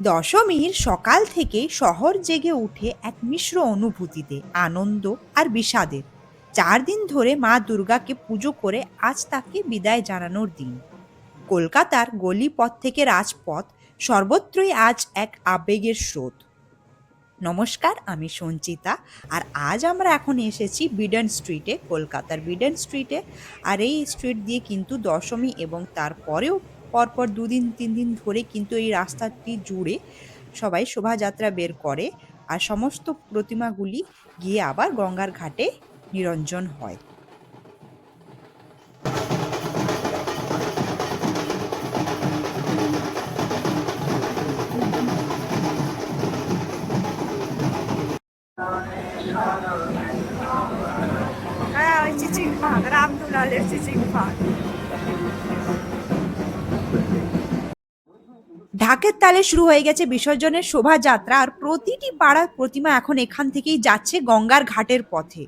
দশমীর সকাল থেকে শহর জেগে উঠে এক মিশ্র অনুভূতিতে, আনন্দ আর বিষাদের। চার দিন ধরে মা দুর্গাকে পুজো করে আজ তাকে বিদায় জানানোর দিন। কলকাতার গলিপথ থেকে রাজপথ সর্বত্রই আজ এক আবেগের স্রোত। নমস্কার, আমি সঞ্চিতা আর আজ আমরা এখন এসেছি বিডেন স্ট্রিটে, কলকাতার বিডেন স্ট্রিটে। আর এই স্ট্রিট দিয়ে কিন্তু দশমী এবং তারপরেও পরপর দুদিন তিন দিন ধরে কিন্তু এই রাস্তাটি জুড়ে সবাই শোভাযাত্রা বের করে আর সমস্ত প্রতিমাগুলি গিয়ে আবার গঙ্গার ঘাটে নিরঞ্জন হয়। হ্যাঁ ওই চিচিং ফাঁক রামদুলালের চিচিং ফাঁক ঢাকের তালে শুরু হয়ে গেছে বিসর্জনের শোভাযাত্রা আর প্রতিটি পাড়ার প্রতিমা এখন এখান থেকেই যাচ্ছে গঙ্গার ঘাটের পথে।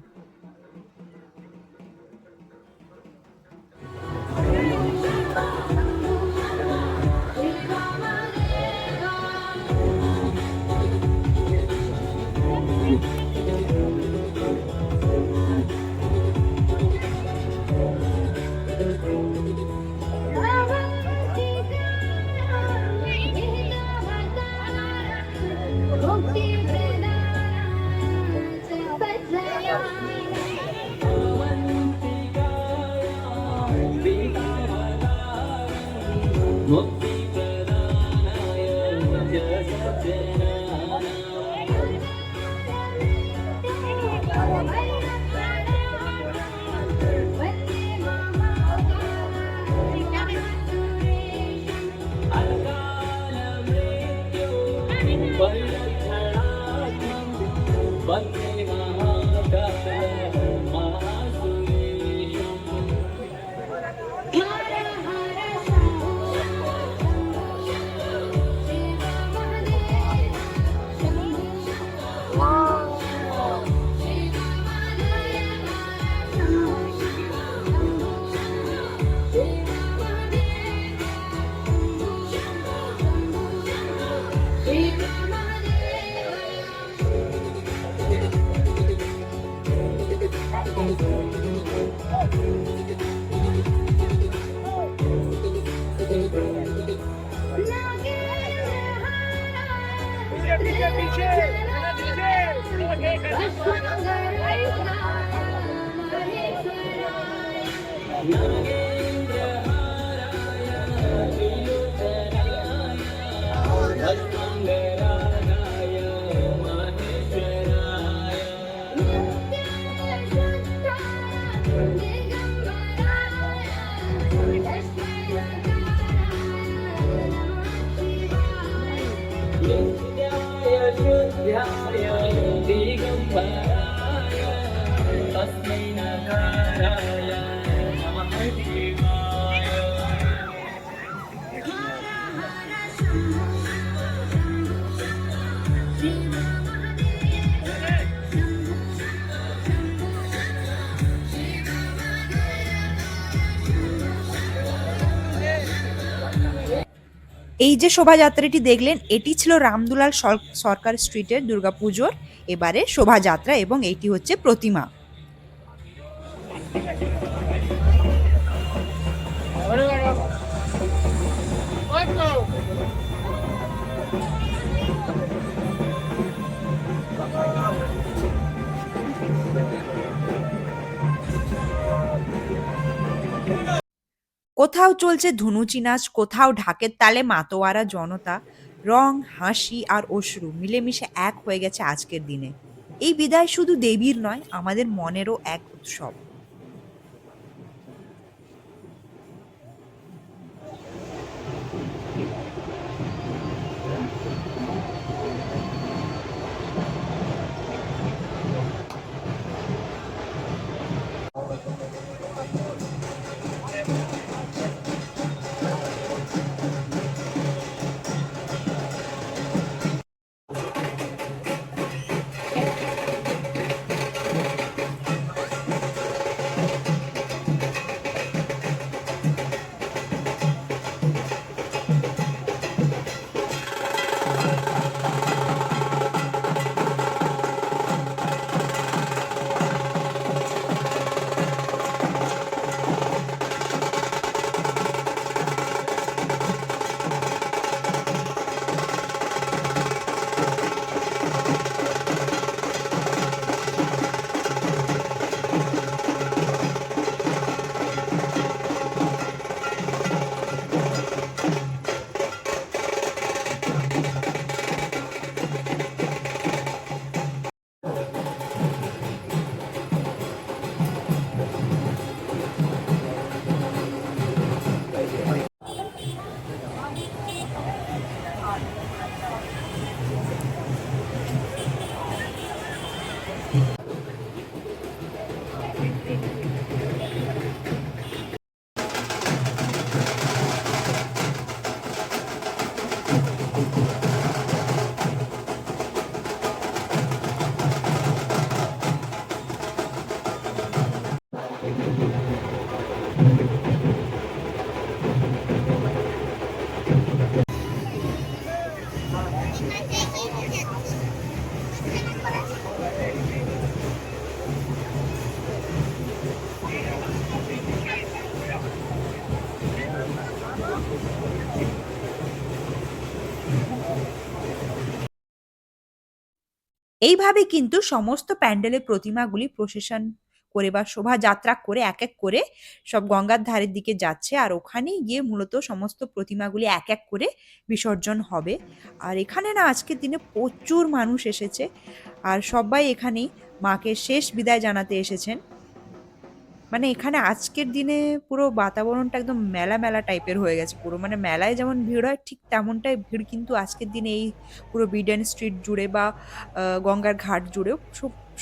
Did এই যে শোভাযাত্রাটি দেখলেন এটি ছিল রামদুলাল সর- সরকার স্ট্রিটের দুর্গাপুজোর এবারে শোভাযাত্রা এবং এটি হচ্ছে প্রতিমা কোথাও চলছে ধুনুচি নাচ কোথাও ঢাকের তালে মাতোয়ারা জনতা, রং, হাসি আর অশ্রু মিলেমিশে এক হয়ে গেছে আজকের দিনে। এই বিদায় শুধু দেবীর নয়, আমাদের মনেরও এক উৎসব। এইভাবে কিন্তু সমস্ত প্যান্ডেলের প্রতিমাগুলি প্রসেশন করে বা শোভাযাত্রা করে এক এক করে সব গঙ্গার ধারের দিকে যাচ্ছে। আর ওখানে গিয়ে মূলত সমস্ত প্রতিমাগুলি এক এক করে বিসর্জন হবে। আর এখানে না আজকের দিনে প্রচুর মানুষ এসেছে। আর সবাই এখানেই মাকে শেষ বিদায় জানাতে এসেছেন। মানে এখানে আজকের দিনে পুরো বাতাবরণটা একদম মেলা মেলা টাইপের হয়ে গেছে পুরো। মানে মেলায় যেমন ভিড় হয়, ঠিক তেমনটাই ভিড় কিন্তু আজকের দিনে এই পুরো বিডেন স্ট্রিট জুড়ে বা গঙ্গার ঘাট জুড়েও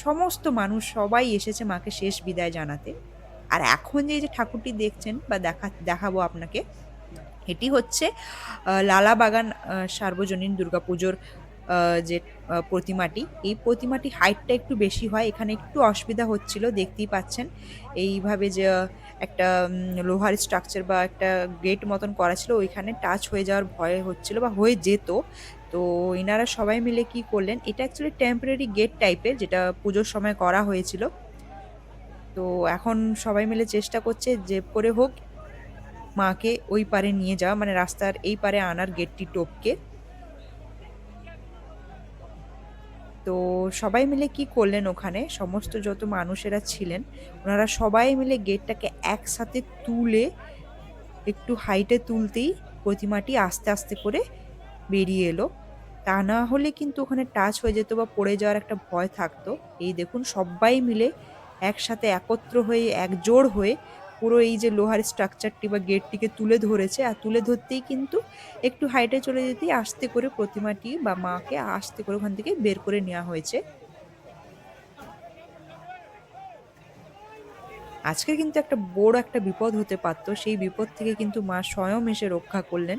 সমস্ত মানুষ সবাই এসেছে মাকে শেষ বিদায় জানাতে। আর এখন যে যে ঠাকুরটি দেখছেন বা দেখা, দেখাবো আপনাকে, এটি হচ্ছে লালা বাগান সার্বজনীন দুর্গাপুজোর যে প্রতিমাটি। এই প্রতিমাটি হাইটটা একটু বেশি হয়। এখানে একটু অসুবিধা হচ্ছিল, দেখতেই পাচ্ছেন। এইভাবে যে, একটা লোহার স্ট্রাকচার বা একটা গেট মতন করা ছিল, ওইখানে টাচ হয়ে যাওয়ার ভয় হচ্ছিল বা হয়ে যেত। তো এনারা সবাই মিলে কি করলেন, এটা অ্যাকচুয়ালি টেম্পোরারি গেট টাইপের যেটা পুজোর সময় করা হয়েছিল। তো এখন সবাই মিলে চেষ্টা করছে, যে করে হোক, মাকে ওই পারে নিয়ে যাওয়া মানে রাস্তার এই পারে আনার গেটটি টপকে। তো সবাই মিলে কি করলেন ওখানে? সমস্ত যত মানুষেরা ছিলেন, ওনারা সবাই মিলে গেটটাকে একসাথে তুলে একটু হাইটে তুলতেই প্রতিমাটি আস্তে আস্তে করে বেরিয়ে এলো। তা না হলে কিন্তু ওখানে টাচ হয়ে যেত বা পড়ে যাওয়ার একটা ভয় থাকতো। এই দেখুন সবাই মিলে একসাথে একত্র হয়ে, একজোড় হয়ে পুরো এই যে লোহার স্ট্রাকচারটি বা গেটটিকে তুলে ধরেছে, আর তুলে ধরতেই কিন্তু একটু হাইটে চলে যেতেই আস্তে করে প্রতিমাটি বা মাকে আস্তে করে ওখান থেকে বের করে নেওয়া হয়েছে। আজকে কিন্তু একটা বড় একটা বিপদ হতে পারতো, সেই বিপদ থেকে কিন্তু মা স্বয়ং এসে রক্ষা করলেন।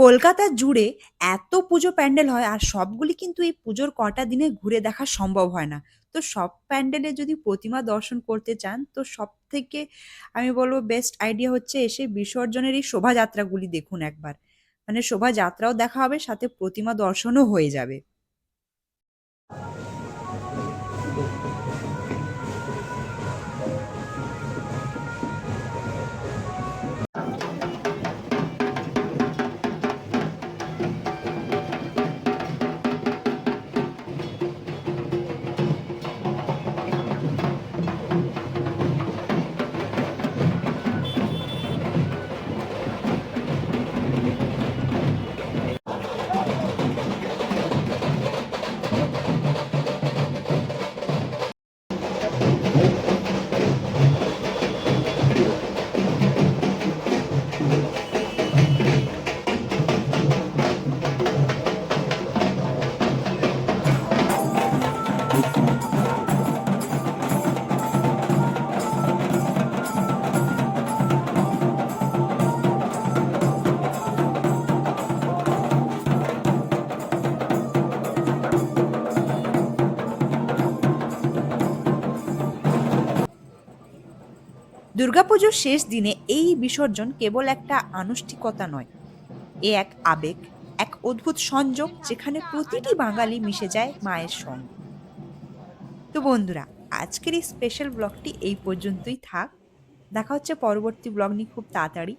কলকাতা জুড়ে এত পুজো প্যান্ডেল হয় আর সবগুলি কিন্তু এই পুজোর কটা দিনে ঘুরে দেখা সম্ভব হয় না। তো সব প্যান্ডেলে যদি প্রতিমা দর্শন করতে চান, তো সব থেকে আমি বলব বেস্ট আইডিয়া হচ্ছে এসে বিসর্জনের এই শোভাযাত্রাগুলি দেখুন একবার। মানে শোভাযাত্রাও দেখা হবে, সাথে প্রতিমা দর্শনও হয়ে যাবে। দুর্গাপুজোর শেষ দিনে এই বিসর্জন কেবল একটা আনুষ্ঠিকতা নয়। এ এক আবেগ, এক অদ্ভুত সংযোগ যেখানে প্রতিটি বাঙালি মিশে যায় মায়ের সঙ্গে। তো বন্ধুরা, আজকের এই স্পেশাল ব্লগটি এই পর্যন্তই থাক। দেখা হচ্ছে পরবর্তী ব্লগ নিয়ে খুব তাড়াতাড়ি।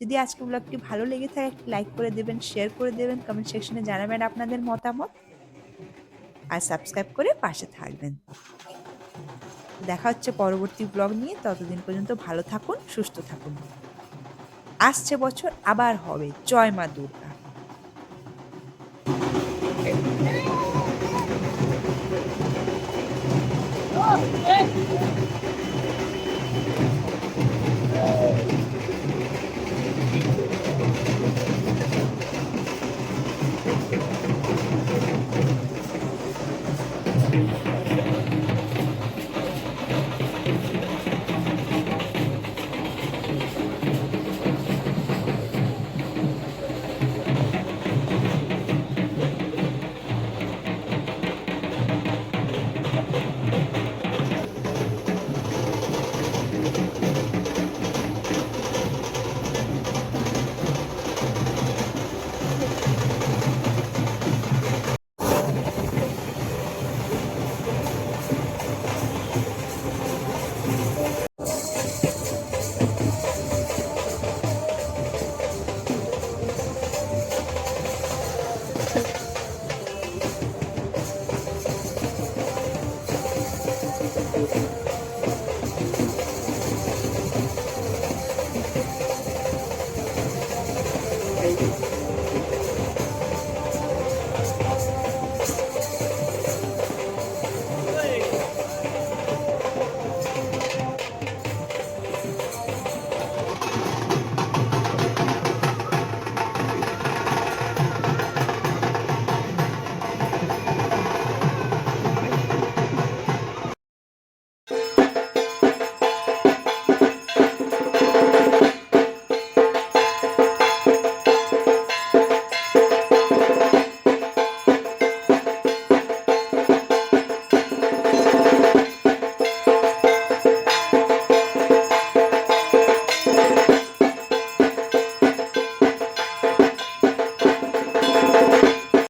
যদি আজকে ব্লগটি ভালো লেগে থাকে, একটি লাইক করে দেবেন শেয়ার করে দেবেন কমেন্ট সেকশনে জানাবেন আপনাদের মতামত। আর সাবস্ক্রাইব করে পাশে থাকবেন। দেখা হচ্ছে পরবর্তী ব্লগ নিয়ে। ততদিন পর্যন্ত ভালো থাকুন, সুস্থ থাকুন। আসছে বছর, আবার হবে। জয় মা দুর্গা।